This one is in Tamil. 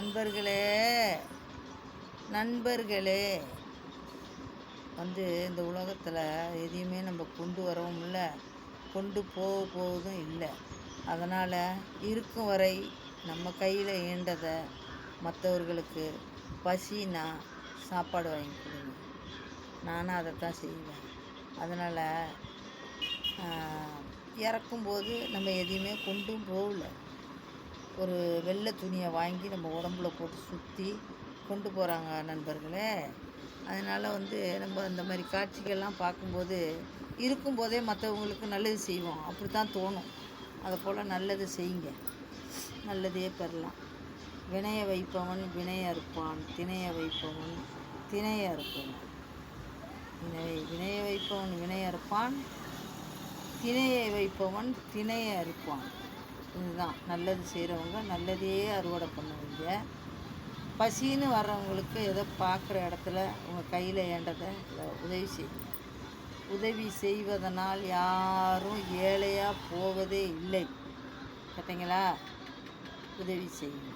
நண்பர்களே நண்பர்களே. வந்து இந்த உலகத்தில் எதையுமே நம்ம கொண்டு வரவும் இல்லை கொண்டு போக போவதும் இல்லை. அதனால் இருக்கும் வரை நம்ம கையில் ஈண்டதை மற்றவர்களுக்கு பசினா சாப்பாடு வாங்கி கொடுங்க. நானும் தான் செய்வேன். அதனால் இறக்கும்போது நம்ம எதையுமே கொண்டும் போகல. ஒரு வெள்ளை துணியை வாங்கி நம்ம உடம்புல போட்டு சுற்றி கொண்டு போகிறாங்க நண்பர்களே. அதனால் வந்து நம்ம இந்த மாதிரி காட்சிகள்லாம் பார்க்கும்போது இருக்கும்போதே மற்றவங்களுக்கு நல்லது செய்வோம். அப்படி தான் தோணும். அதை போல் நல்லது செய்யுங்க. நல்லதே பெறலாம். வினைய வைப்பவன் வினைய இருப்பான் திணைய வைப்பவன் திணைய இருப்பவன் வினை வினைய வைப்பவன் வினைய இருப்பான் திணையை வைப்பவன் திணைய இருப்பான். இதுதான். நல்லது செய்கிறவங்க நல்லதையே அறுவடை பண்ணுவீங்க. பசின்னு வர்றவங்களுக்கு ஏதோ பார்க்குற இடத்துல உங்கள் கையில் ஏண்டதை உதவி செய்யுங்க. உதவி செய்வதனால் யாரும் ஏழையாக போவதே இல்லை. பார்த்தீங்களா உதவி செய்யுங்க.